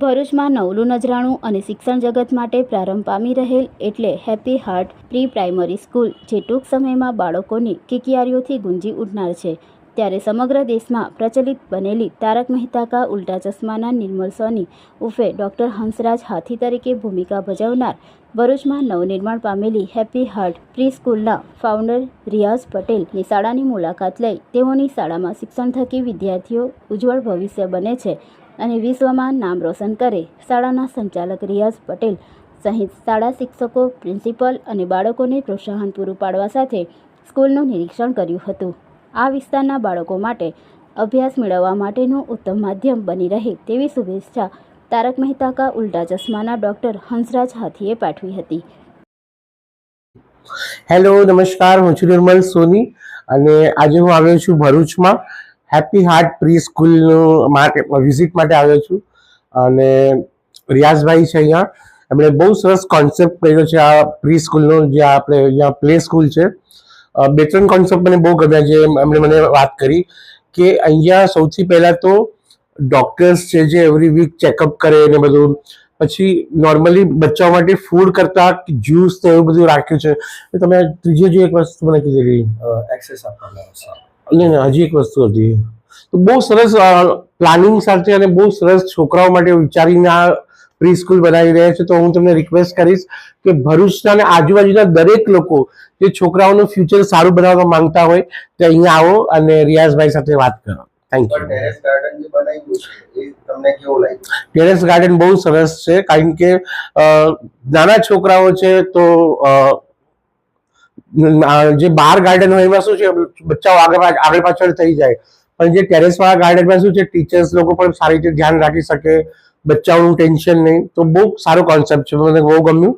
ભરૂચમાં નવલું નજરાણું અને શિક્ષણ જગત માટે પ્રારંભ પામી રહેલ એટલે happy heart pre primary school જે ટૂંક સમયમાં બાળકોની કિકિયારીઓથી ગુંજી ઉઠનાર છે. ત્યારે સમગ્ર દેશમાં પ્રચલિત બનેલી તારક મહેતા કા ઉલ્ટા ચશ્માના નિર્મલ સોની ઉર્ફે ડૉક્ટર હંસરાજ હાથી તરીકે ભૂમિકા ભજવનાર ભરૂચમાં નવનિર્માણ પામેલી હેપી હાર્ટ પ્રી સ્કૂલના ફાઉન્ડર રિયાઝ પટેલની શાળાની મુલાકાત લઈ તેઓની શાળામાં શિક્ષણ થકી વિદ્યાર્થીઓ ઉજ્જવળ ભવિષ્ય બને છે. અને વિશ્વમાં નામ રોશન કરે. શાળાના સંચાલક રિયાઝ પટેલ સહિત શાળા શિક્ષકો, પ્રિન્સિપલ અને બાળકોને પ્રોત્સાહન પૂરું પાડવા સાથે સ્કૂલનું નિરીક્ષણ કર્યું હતું. આ વિસ્તારના બાળકો માટે અભ્યાસ મેળવવા માટેનું ઉત્તમ માધ્યમ બની રહે તેવી શુભેચ્છા તારક મહેતા કા ઉલ્ટા ચશ્માના ડૉક્ટર હંસરાજ હાથીએ પાઠવી હતી. હેલો, નમસ્કાર. હું છું નિર્મલ સોની અને આજે હું આવ્યો છું ભરૂચમાં. હેપી હાર્ટ પ્રી સ્કૂલનું માટે વિઝિટ માટે આવ્યો છું. અને રિયાઝભાઈ છે અહીંયા. એમણે બહુ સરસ કોન્સેપ્ટ કર્યો છે આ પ્રી સ્કૂલનો જે આપણે અહીંયા પ્લે સ્કૂલ છે. બે ત્રણ કોન્સેપ્ટ મને બહુ ગમ્યા છે એમણે મને વાત કરી કે અહીંયા સૌથી પહેલાં તો ડોક્ટર્સ છે જે એવરી વીક ચેકઅપ કરે ને બધું. પછી નોર્મલી બચ્ચાઓ માટે ફૂડ કરતા જ્યુસ ને એવું બધું રાખ્યું છે. તમે ત્રીજી જે એક વસ્તુ મને કીધેલી એક્સેસ આપવામાં નહીં હજી એક વસ્તુ હતી. તો બહુ સરસ પ્લાનિંગ સાથે અને બહુ સરસ છોકરાઓ માટે વિચારીને આ પ્રી સ્કૂલ બનાવી રહ્યા છે. તો હું તમને રિક્વેસ્ટ કરીશ કે ભરૂચના અને આજુબાજુના દરેક લોકો જે છોકરાઓનું ફ્યુચર સારું બનાવવા માંગતા હોય તો અહીંયા આવો અને રિયાઝભાઈ સાથે વાત કરો. થેન્ક યુ ટેરેસ ગાર્ડન બહુ સરસ છે કારણ કે નાના છોકરાઓ છે તો જે બાર ગાર્ડન હોય એમાં શું છે, બચ્ચાઓ આગળ આગળ પાછળ થઈ જાય. પણ જે ટેરેસ વાળા ગાર્ડનમાં શું છે ટીચર્સ લોકો પણ સારી રીતે ધ્યાન રાખી શકે, બચ્ચાઓનું ટેન્શન નહીં. તો બહુ સારો કોન્સેપ્ટ છે, મને બહુ ગમ્યું.